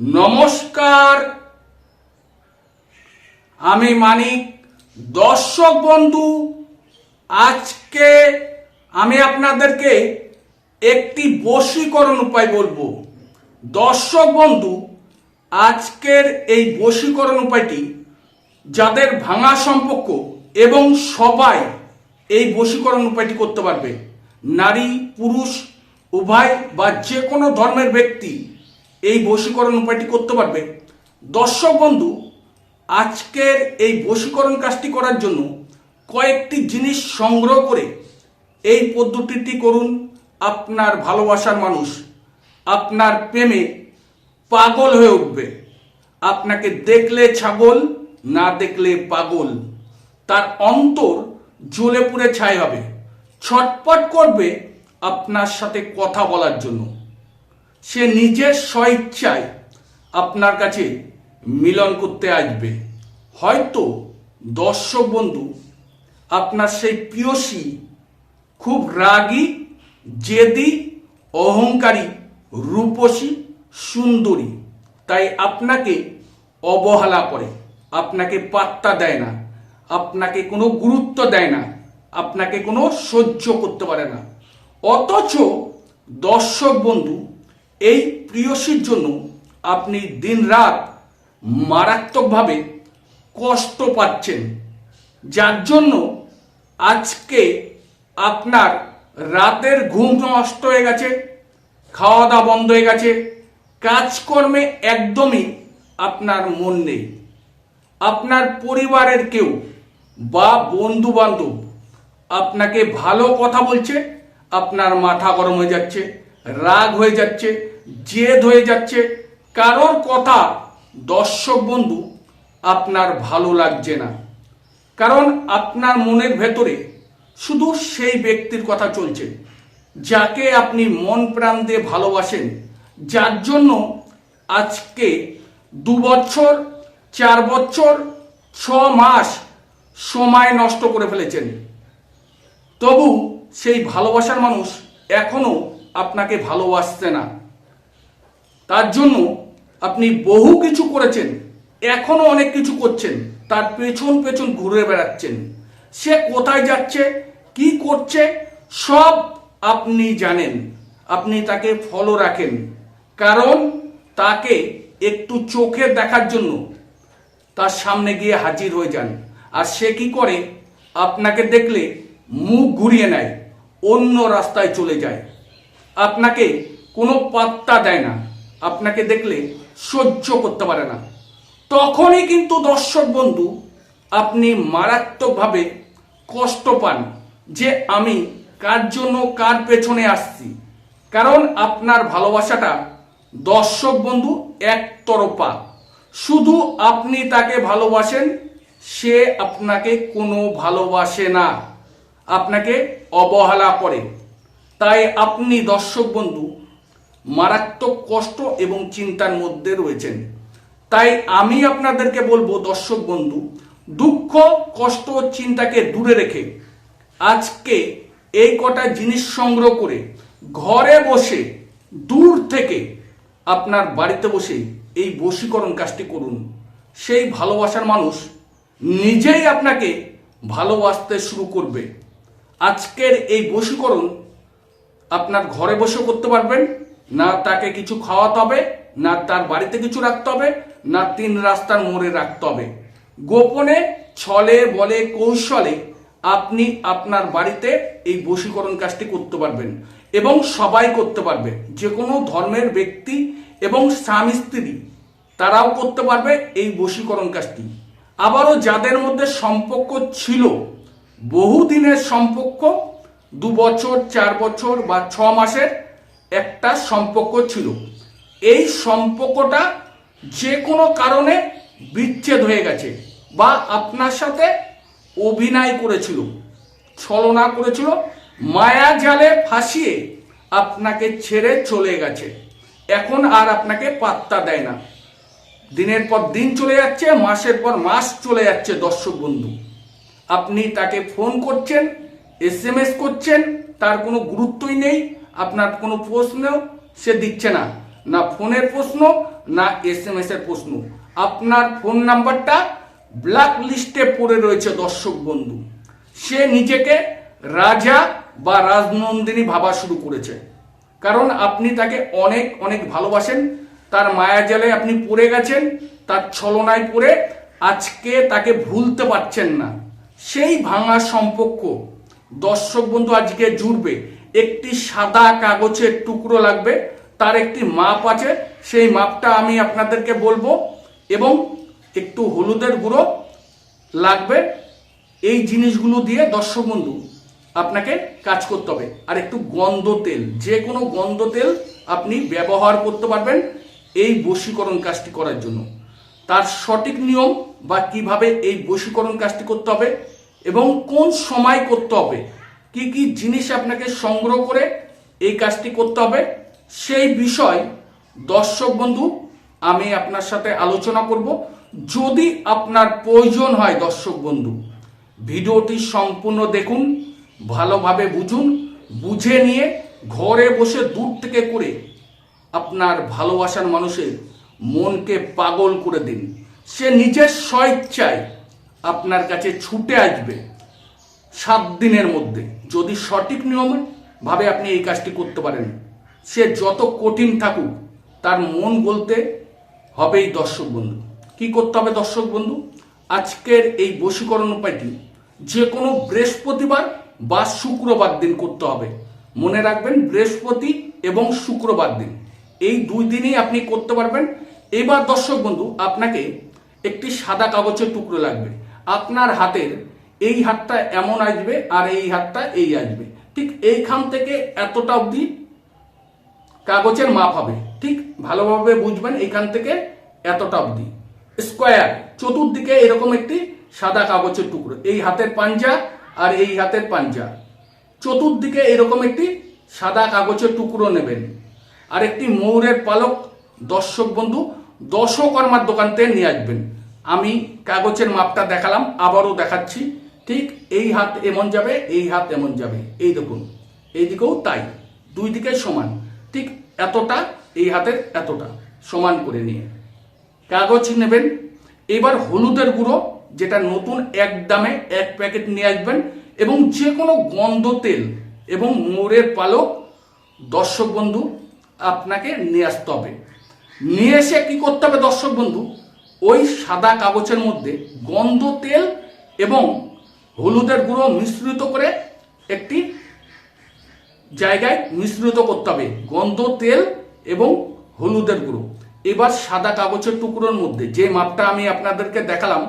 নমস্কার। আমি মানিক, দর্শক বন্ধু। আজকে আমি আপনাদেরকে একটি বশীকরণ উপায় বলব। দর্শক বন্ধু, আজকের এই বশীকরণ উপায়টি যাদের ভাঙা সম্পর্ক এবং সবাই এই বশীকরণ উপায়টি করতে পারবে। নারী, পুরুষ, উভয় বা যে কোনো ধর্মের ব্যক্তি এই বশীকরণ উপায়টি করতে পারবে। দর্শক বন্ধু, আজকের এই বশীকরণ কাজটি করার জন্য কয়েকটি জিনিস সংগ্রহ করে এই পদ্ধতিটি করুন। আপনার ভালোবাসার মানুষ, আপনার প্রেমে পাগল হয়ে উঠবে। আপনাকে দেখলে ছাগল, না দেখলে পাগল। তার অন্তর জ্বলে পুড়ে ছাই হবে। ছটপট করবে আপনার সাথে কথা বলার জন্য। সে নিজের স্বইচ্ছায় আপনার কাছে মিলন করতে আসবে। হয়তো দর্শক বন্ধু, আপনার সেই প্রিয়সী খুব রাগী, জেদি, অহংকারী, রূপসী, সুন্দরী, তাই আপনাকে অবহেলা করে, আপনাকে পাত্তা দেয় না, আপনাকে কোনো গুরুত্ব দেয় না, আপনাকে কোনো সহ্য করতে পারে না। অথচ দর্শক বন্ধু এই প্রিয়সীর জন্য আপনি দিনরাত মারাত্মকভাবে কষ্ট পাচ্ছেন। যার জন্য আজকে আপনার রাতের ঘুম নষ্ট হয়ে গেছে খাওয়া দাওয়া বন্ধ হয়ে গেছে, কাজকর্মে একদমই আপনার মন নেই। আপনার পরিবারের কেউ বা বন্ধু বান্ধব আপনাকে ভালো কথা বলছে, আপনার মাথা গরম হয়ে যাচ্ছে রাগ হয়ে যাচ্ছে, জেদ হয়ে যাচ্ছে। কারোর কথা দর্শক বন্ধু, আপনার ভালো লাগছে না। কারণ আপনার মনের ভেতরে শুধু সেই ব্যক্তির কথা চলছে, যাকে আপনি মন প্রাণ দিয়ে ভালোবাসেন। যার জন্য আজকে দু বছর, চার বছর, ছ মাস সময় নষ্ট করে ফেলেছেন। তবু সেই ভালোবাসার মানুষ এখনও আপনাকে ভালোবাসছে না। তার জন্য আপনি বহু কিছু করেছেন, এখনও অনেক কিছু করছেন, তার পেছন পেছন ঘুরে বেড়াচ্ছেন। সে কোথায় যাচ্ছে, কি করছে, সব আপনি জানেন। আপনি তাকে ফলো রাখেন, কারণ তাকে একটু চোখে দেখার জন্য তার সামনে গিয়ে হাজির হয়ে যান। আর সে কি করে? আপনাকে দেখলে মুখ ঘুরিয়ে নেয়, অন্য রাস্তায় চলে যায়। আপনাকে কোনো পাত্তা দেয় না। আপনাকে দেখলে সহ্য করতে পারে না। তখনই কিন্তু দর্শক বন্ধু, আপনি মারাত্মকভাবে কষ্ট পান যে আমি কার জন্য কার পেছনে আসছি। কারণ আপনার ভালোবাসাটা দর্শক বন্ধু একতরফা। শুধু আপনি তাকে ভালোবাসেন, সে আপনাকে কোনো ভালোবাসে না। আপনাকে অবহেলা করে। তাই আপনি দর্শক বন্ধু, মারাত্মক কষ্ট এবং চিন্তার মধ্যে রয়েছেন। তাই আমি আপনাদেরকে বলব, দর্শক বন্ধু, দুঃখ, কষ্ট, চিন্তাকে দূরে রেখে আজকে এই কটা জিনিস সংগ্রহ করে ঘরে বসে, দূর থেকে আপনার বাড়িতে বসে এই বশীকরণ কাজটি করুন। সেই ভালোবাসার মানুষ নিজেই আপনাকে ভালোবাসতে শুরু করবে। আজকের এই বশীকরণ আপনার ঘরে বসে করতে পারবেন। না তাকে কিছু খাওয়াতে হবে, না তার বাড়িতে কিছু রাখতে হবে, না তিন রাস্তার মোড়ে রাখতে হবে। গোপনে, ছলে, বলে, কৌশলে আপনি আপনার বাড়িতে এই বশীকরণ কাজটি করতে পারবেন এবং সবাই করতে পারবে। যে কোনো ধর্মের ব্যক্তি এবং স্বামী, স্ত্রী, তারাও করতে পারবে এই বশীকরণ কাজটি। আবারও যাদের মধ্যে সম্পর্ক ছিল, বহুদিনের সম্পর্ক দু বছর, চার বছর বা ছ মাসের একটা সম্পর্ক ছিল। এই সম্পর্কটা যে কোনো কারণে বিচ্ছেদ হয়ে গেছে বা আপনার সাথে অভিনয় করেছিল, ছলনা করেছিল, মায়া জালে ফাঁসিয়ে আপনাকে ছেড়ে চলে গেছে। এখন আর আপনাকে পাত্তা দেয় না। দিনের পর দিন চলে যাচ্ছে, মাসের পর মাস চলে যাচ্ছে দর্শক বন্ধু। আপনি তাকে ফোন করছেন এস এম এস করছেন, তার কোনো গুরুত্বই নেই, আপনার কোনো প্রশ্নেও সে দিচ্ছে না। না ফোনের প্রশ্ন, না এস এম এস এর প্রশ্ন। আপনার ফোন নাম্বারটা ব্ল্যাক লিস্টে পড়ে রয়েছে দর্শক বন্ধু। সে নিজেকে রাজা বা রাজনন্দিনী ভাবা শুরু করেছে। কারণ আপনি তাকে অনেক অনেক ভালোবাসেন। তার মায়াজালে আপনি পড়ে গেছেন, তার ছলনায় পড়ে আজকে তাকে ভুলতে পারছেন না। সেই ভাঙা সম্পর্ক দর্শক বন্ধু, আজকে জুড়বে। একটি সাদা কাগজের টুকরো লাগবে, তার একটি মাপ আছে, সেই মাপটা আমি আপনাদেরকে বলব। এবং একটু হলুদের গুঁড়ো লাগবে। এই জিনিসগুলো দিয়ে, দর্শক বন্ধু, আপনাকে কাজ করতে হবে। আর একটু গন্ধ তেল, যে কোনো গন্ধ তেল আপনি ব্যবহার করতে পারবেন এই বশীকরণ কাজটি করার জন্য। তার সঠিক নিয়ম বা কীভাবে এই বশীকরণ কাজটি করতে হবে এবং কোন সময় করতে হবে? কি কি জিনিস আপনাকে সংগ্রহ করে এই কাজটি করতে হবে? সেই বিষয় দর্শক বন্ধু, আমি আপনার সাথে আলোচনা করব। যদি আপনার প্রয়োজন হয় দর্শক বন্ধু, ভিডিওটি সম্পূর্ণ দেখুন, ভালোভাবে বুঝুন, বুঝে নিয়ে ঘরে বসে দূর থেকে করে আপনার ভালোবাসার মানুষের মনকে পাগল করে দিন। সে নিজের স্বেচ্ছায় আপনার কাছে ছুটে আসবে সাত দিনের মধ্যে। যদি সঠিক নিয়মে ভাবে আপনি এই কাজটি করতে পারেন, সে যত কঠিন থাকুক, তার মন বলতে হবেই দর্শক বন্ধু। কি করতে হবে দর্শক বন্ধু? আজকের এই বশীকরণ উপায়টি, যে কোনো বৃহস্পতিবার বা শুক্রবার দিন করতে হবে। মনে রাখবেন, বৃহস্পতি এবং শুক্রবার দিন। এই দুই দিনেই আপনি করতে পারবেন। এবার দর্শক বন্ধু, আপনাকে একটি সাদা কাগজের টুকরো লাগবে। আপনার হাতের এই হাতটা এমন আসবে আর এই হাতটা এই আসবে। ঠিক এইখান থেকে এতটা অবধি কাগজের মাপ হবে। ঠিক ভালোভাবে বুঝবেন এইখান থেকে এতটা অবধি। স্কোয়ার, চতুর্দিকে এরকম একটি সাদা কাগজের টুকরো। এই হাতের পাঞ্জা আর এই হাতের পাঞ্জা। চতুর্দিকে এরকম একটি সাদা কাগজের টুকরো নেবেন। আর একটি ময়ূরের পালক, দর্শক বন্ধু দশকর্মার দোকান থেকে নিয়ে আসবেন। আমি কাগজের মাপটা দেখালাম, আবারও দেখাচ্ছি। ঠিক এই হাত এমন যাবে, এই হাত এমন যাবে। এই দেখুন, এই দিকেও তাই। দুই দিকে সমান। ঠিক এতটা, এই হাতের এতটা। সমান করে নিয়ে। কাগজ নেবেন। এবার হলুদের গুঁড়ো, যেটা নতুন এক দামে এক প্যাকেট নিয়ে আসবেন এবং যে কোনো গন্ধ তেল এবং মোড়ের পালক, দর্শক বন্ধু, আপনাকে নিয়ে আসতে হবে। নিয়ে এসে কি করতে হবে দর্শক বন্ধু? ওই সাদা কাগজের মধ্যে গন্ধ, তেল এবং হলুদের গুঁড়ো মিশ্রিত করে একটি জায়গায় মিশ্রিত করতে হবে। গন্ধ, তেল এবং হলুদের গুঁড়ো। এবার সাদা কাগজের টুকরোর মধ্যে যে মাপটা আমি আপনাদেরকে দেখালাম,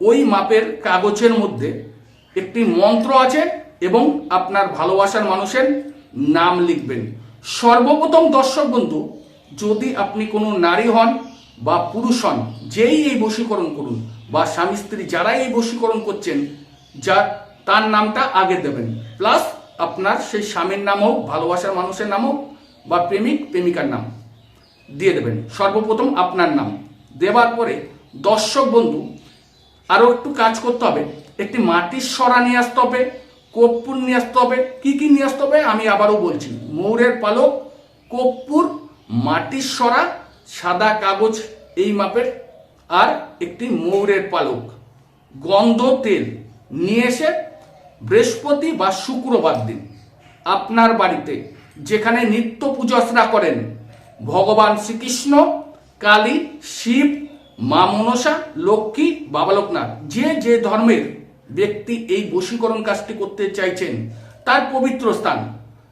ওই মাপের কাগজের মধ্যে একটি মন্ত্র আছে এবং আপনার ভালোবাসার মানুষের নাম লিখবেন। সর্বপ্রথম দর্শক বন্ধু, যদি আপনি কোনো নারী হন বা পুরুষ হন যেই এই বশীকরণ করুন বা স্বামী স্ত্রী যারাই এই বশীকরণ করছেন, যা তার নামটা আগে দেবেন। প্লাস আপনার সেই স্বামীর নাম হোক, ভালোবাসার মানুষের নাম হোক, বা প্রেমিক, প্রেমিকার নাম দিয়ে দেবেন। সর্বপ্রথম আপনার নাম। দেওয়ার পরে দর্শক বন্ধু আরও একটু কাজ করতে হবে। একটি মাটির সরা নিয়ে আসতে হবে, কর্পূর নিয়ে আসতে হবে। কি কি নিয়ে আসতে হবে আমি আবারও বলছি। ময়ূরের পালক, কর্পূর, মাটির সরা সাদা কাগজ এই মাপের আর একটি ময়ূরের পালক। গন্ধ, তেল নিয়ে এসে বৃহস্পতি বা শুক্রবার দিন আপনার বাড়িতে যেখানে নিত্য পুজো অর্চনা করেন, ভগবান শ্রীকৃষ্ণ, কালী, শিব, মা মনসা, লক্ষ্মী, বাবা লোকনাথ, যে যে ধর্মের ব্যক্তি এই বশীকরণ কাজটি করতে চাইছেন, তার পবিত্র স্থান।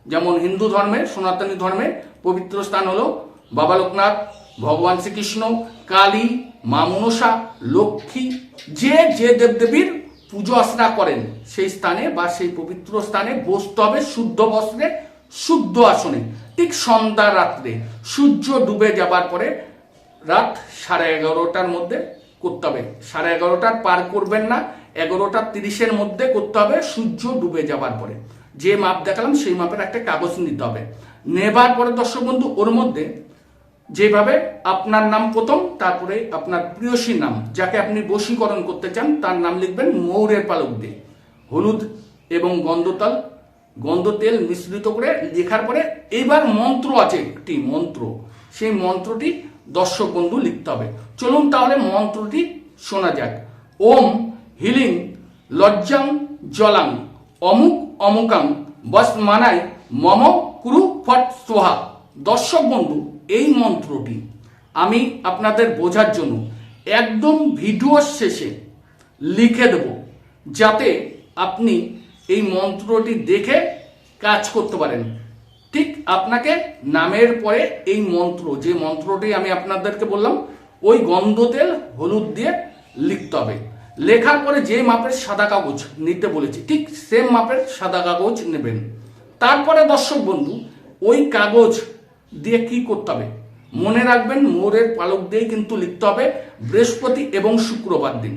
যেমন হিন্দু ধর্মের সনাতনী ধর্মের পবিত্র স্থান হলো বাবা লোকনাথ ভগবান শ্রীকৃষ্ণ, কালী, মা মনসা, লক্ষ্মী, যে যে দেবদেবীর পুজো অর্চনা করেন, সেই স্থানে বা সেই পবিত্র স্থানে বসতে হবে শুদ্ধ বস্ত্রে, শুদ্ধ আসনে, ঠিক সন্ধ্যা রাত্রে, সূর্য ডুবে যাবার পরে রাত সাড়ে এগারোটার মধ্যে করতে হবে। সাড়ে এগারোটার পার করবেন না, এগারোটা তিরিশের মধ্যে করতে হবে, সূর্য ডুবে যাবার পরে। যে মাপ দেখালাম, সেই মাপের একটা কাগজ নিতে হবে। নেবার পরে দর্শক বন্ধু, ওর মধ্যে যেভাবে আপনার নাম প্রথম, তারপরে আপনার প্রিয়সীর নাম, যাকে আপনি বশীকরণ করতে চান, তার নাম লিখবেন ময়ূরের পালক দিয়ে হলুদ এবং গন্ধতাল গন্ধ তেল মিশ্রিত করে লেখার পরে এবার মন্ত্র আছে, একটি মন্ত্র। সেই মন্ত্রটি দর্শক বন্ধু লিখতে হবে। চলুন তাহলে মন্ত্রটি শোনা যাক। ওম হিলিং লজ্জাং জলাং অমুক অমুকাং বস মানাই মম কুরু ফট সোহা। দর্শক বন্ধু এই মন্ত্রটি আমি আপনাদের বোঝার জন্য একদম ভিডিওর শেষে লিখে দেব, যাতে আপনি এই মন্ত্রটি দেখে কাজ করতে পারেন। ঠিক আপনাকে নামের পরে এই মন্ত্র, যে মন্ত্রটি আমি আপনাদেরকে বললাম, ওই গন্ধ তেল হলুদ দিয়ে লিখতে হবে। লেখার পরে যে মাপের সাদা কাগজ নিতে বলেছি, ঠিক সেম মাপের সাদা কাগজ নেবেন। তারপরে দর্শক বন্ধু, ওই কাগজ দিয়ে কি করতে হবে? মনে রাখবেন, মোরের পালক দিয়ে কিন্তু লিখতে হবে বৃহস্পতি এবং শুক্রবার দিন।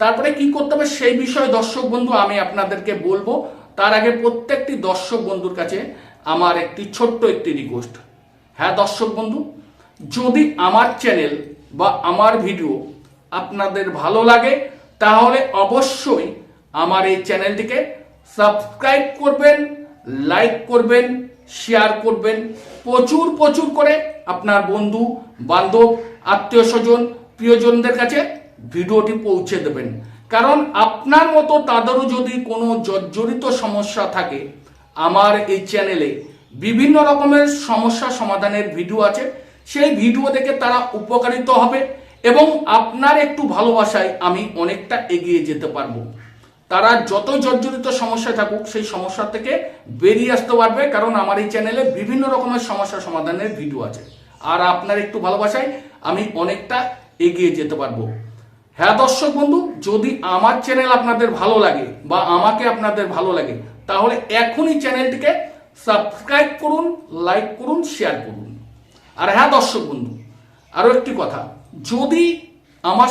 তারপরে কি করতে হবে? সেই বিষয়ে দর্শক বন্ধু, আমি আপনাদেরকে বলব, তার আগে প্রত্যেকটি দর্শক বন্ধুর কাছে আমার একটি ছোট্ট একটি রিকোয়েস্ট হ্যাঁ দর্শক বন্ধু, যদি আমার চ্যানেল বা আমার ভিডিও আপনাদের ভালো লাগে, তাহলে অবশ্যই আমার এই চ্যানেলটিকে সাবস্ক্রাইব করবেন লাইক করবেন শেয়ার করবেন। প্রচুর প্রচুর করে আপনার বন্ধু, বান্ধব, আত্মীয় স্বজন, প্রিয়জনদের কাছে ভিডিওটি পৌঁছে দেবেন। কারণ আপনার মতো তাদেরও যদি কোনো জর্জরিত সমস্যা থাকে, আমার এই চ্যানেলে বিভিন্ন রকমের সমস্যা সমাধানের ভিডিও আছে। সেই ভিডিও দেখে তারা উপকারিত হবে এবং আপনার একটু ভালোবাসায় আমি অনেকটা এগিয়ে যেতে পারব। তারা যত জর্জরিত সমস্যা থাকুক, সেই সমস্যা থেকে বেরিয়ে আসতে পারবে, কারণ আমার এই চ্যানেলে বিভিন্ন রকমের সমস্যা সমাধানের ভিডিও আছে। আর আপনার একটু ভালোবাসায় আমি অনেকটা এগিয়ে যেতে পারব। হ্যাঁ দর্শক বন্ধু, যদি আমার চ্যানেল আপনাদের ভালো লাগে বা আমাকে আপনাদের ভালো লাগে, তাহলে এখনই চ্যানেলটিকে সাবস্ক্রাইব করুন, লাইক করুন, শেয়ার করুন। আর হ্যাঁ দর্শক বন্ধু আরও একটি কথা, যদি আমার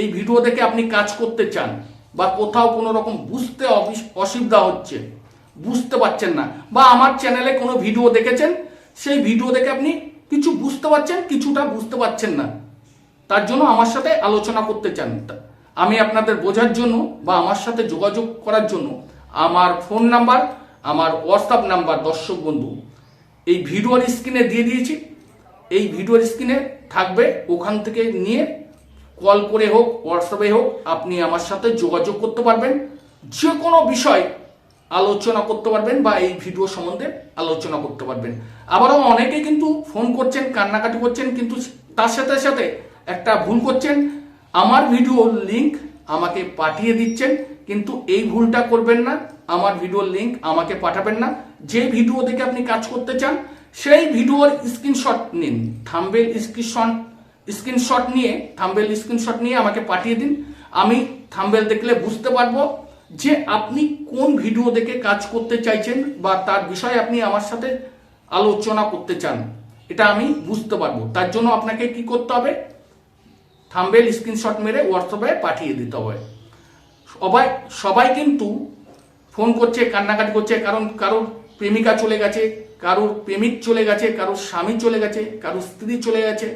এই ভিডিও দেখে আপনি কাজ করতে চান বা কোথাও কোনো রকম বুঝতে অসুবিধা হচ্ছে, বুঝতে পারছেন না। বা আমার চ্যানেলে কোনো ভিডিও দেখেছেন, সেই ভিডিও দেখে আপনি কিছু বুঝতে পারছেন, কিছুটা বুঝতে পারছেন না। তার জন্য আমার সাথে আলোচনা করতে চান। আমি আপনাদের বোঝার জন্য বা আমার সাথে যোগাযোগ করার জন্য আমার ফোন নাম্বার আমার হোয়াটসঅ্যাপ নাম্বার দর্শক বন্ধু, এই ভিডিওর স্ক্রিনে দিয়ে দিয়েছি। এই ভিডিওর স্ক্রিনে থাকবে ওখান থেকে নিয়ে কল করে হোক, হোয়াটসঅ্যাপে হোক, আপনি আমার সাথে যোগাযোগ করতে পারবেন। যে কোনো বিষয় আলোচনা করতে পারবেন বা এই ভিডিও সম্বন্ধে আলোচনা করতে পারবেন। আবারও অনেকে কিন্তু ফোন করছেন, কান্নাকাটি করছেন, কিন্তু তার সাথে সাথে একটা ভুল করছেন। আমার ভিডিওর লিংক আমাকে পাঠিয়ে দিচ্ছেন, কিন্তু এই ভুলটা করবেন না। আমার ভিডিওর লিংক আমাকে পাঠাবেন না। যে ভিডিও দেখে আপনি কাজ করতে চান, সেই ভিডিওর স্ক্রিনশট নিন। থাম্বেল স্ক্রিনশট স্ক্রিনশট নিয়ে থাম্বেল স্ক্রিনশট নিয়ে আমাকে পাঠিয়ে দিন। আমি থাম্বেল দেখলে বুঝতে পারব যে আপনি কোন ভিডিও দেখে কাজ করতে চাইছেন বা তার বিষয়ে আপনি আমার সাথে আলোচনা করতে চান। এটা আমি বুঝতে পারব। তার জন্য আপনাকে কি করতে হবে? থাম্বেল স্ক্রিনশট মেরে হোয়াটসঅ্যাপে পাঠিয়ে দিতে হবে। সবাই সবাই কিন্তু ফোন করছে, কান্নাকাটি করছে, কারণ কারোর প্রেমিকা চলে গেছে, কারোর প্রেমিক চলে গেছে, কারোর স্বামী চলে গেছে, কারোর স্ত্রী চলে গেছে।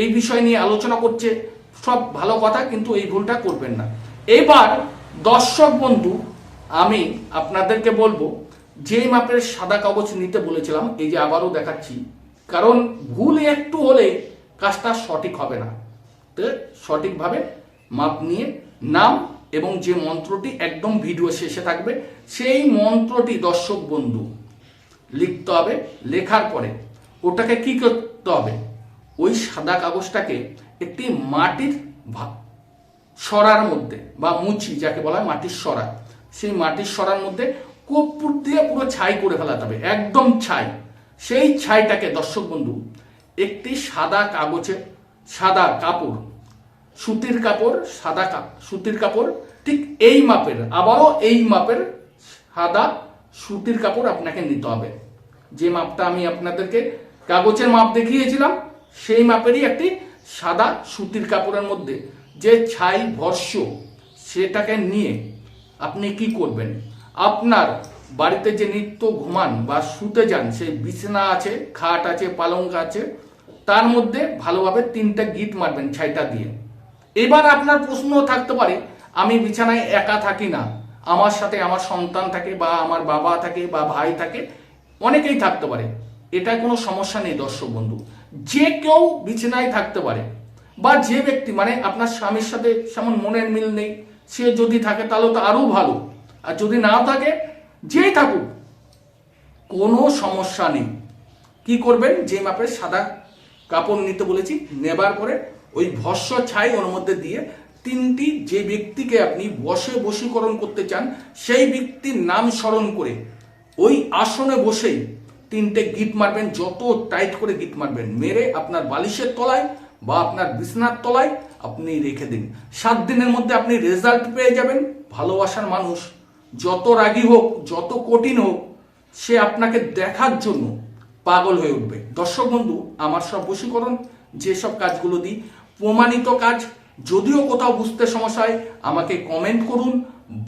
এই বিষয় নিয়ে আলোচনা করছে, সব ভালো কথা, কিন্তু এই ভুলটা করবেন না। এবার দর্শক বন্ধু, আমি আপনাদেরকে বলব যে মাপের সাদা কাগজ নিতে বলেছিলাম, এই যে আবারও দেখাচ্ছি, কারণ ভুল একটু হলে কাজটা সঠিক হবে না। তো সঠিকভাবে মাপ নিয়ে, নাম এবং যে মন্ত্রটি একদম ভিডিও শেষে থাকবে, সেই মন্ত্রটি দর্শক বন্ধু লিখতে হবে, লেখার পরে। ওটাকে কি করতে হবে? ওই সাদা কাগজটাকে একটি মাটির সরার মধ্যে বা মুচি যাকে বলা হয় মাটির সরা। সেই মাটির সরার মধ্যে কর্পূর দিয়ে পুরো ছাই করে ফেলাতে হবে, একদম ছাই। সেই ছাইটাকে দর্শক বন্ধু, একটি সাদা কাগজে, সাদা কাপড়, সুতির কাপড়, সাদা সুতির কাপড়, ঠিক এই মাপের, আবারও এই মাপের সাদা সুতির কাপড় আপনাকে নিতে হবে। যে মাপটা আমি আপনাদেরকে কাগজের মাপ দেখিয়েছিলাম সেই মাপেরই একটি সাদা সুতির কাপড়ের মধ্যে যে ছাই ভর্ষ সেটাকে নিয়ে আপনি কি করবেন? আপনার বাড়িতে যে নিত্য ঘুমান বা শুতে যান, সেই বিছানা আছে, খাট আছে, পালঙ্ক আছে, তার মধ্যে ভালোভাবে তিনটা গিট মারবেন ছাইটা দিয়ে। এবার আপনার প্রশ্ন থাকতে পারে, আমি বিছানায় একা থাকি না, আমার সাথে আমার সন্তান থাকে বা আমার বাবা থাকে বা ভাই থাকে, অনেকেই থাকতে পারে। এটা কোনো সমস্যা নেই দর্শক বন্ধু। যে কেউ বিছানায় থাকতে পারে বা যে ব্যক্তি মানে আপনার স্বামীর সাথে সেমন মনের মিল নেই, সে যদি থাকে তাহলে তো আরও ভালো। আর যদি না থাকে, যেই থাকুক, কোনো সমস্যা নেই। কি করবেন? যে মাপের সাদা কাপড় নিতে বলেছি, নেবার পরে ওই ভস্য ছাই ওর মধ্যে দিয়ে তিনটি যে ব্যক্তিকে আপনি বসে বশীকরণ করতে চান, সেই ব্যক্তির নাম স্মরণ করে ওই আসনে বসেই তিনটে গিট মারবেন, যত টাইট করে গিট মারবেন, মেরে আপনার বালিশের তলায় বা আপনার বিছনার তলায় আপনি রেখে দিন। সাত দিনের মধ্যে আপনি রেজাল্ট পেয়ে যাবেন, ভালোবাসার মানুষ। যত রাগী হোক, যত কঠিন হোক, সে আপনাকে দেখার জন্য পাগল হয়ে উঠবে। দর্শক বন্ধু, আমার সব বশীকরণ যেসব কাজগুলো দিই, প্রমাণিত কাজ। যদিও কোথাও বুঝতে সমস্যা হয়, আমাকে কমেন্ট করুন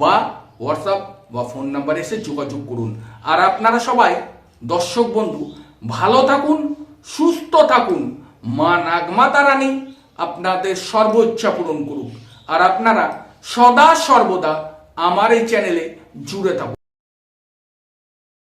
বা হোয়াটসঅ্যাপ বা ফোন নাম্বারে এসে যোগাযোগ করুন। আর আপনারা সবাই দর্শক বন্ধু, ভালো থাকুন, সুস্থ থাকুন। মা নাগমাতা রানী আপনাদের সর্বোচ্চা পূরণ করুক। আর আপনারা সদা সর্বদা আমার এই চ্যানেলে জুড়ে থাকুন।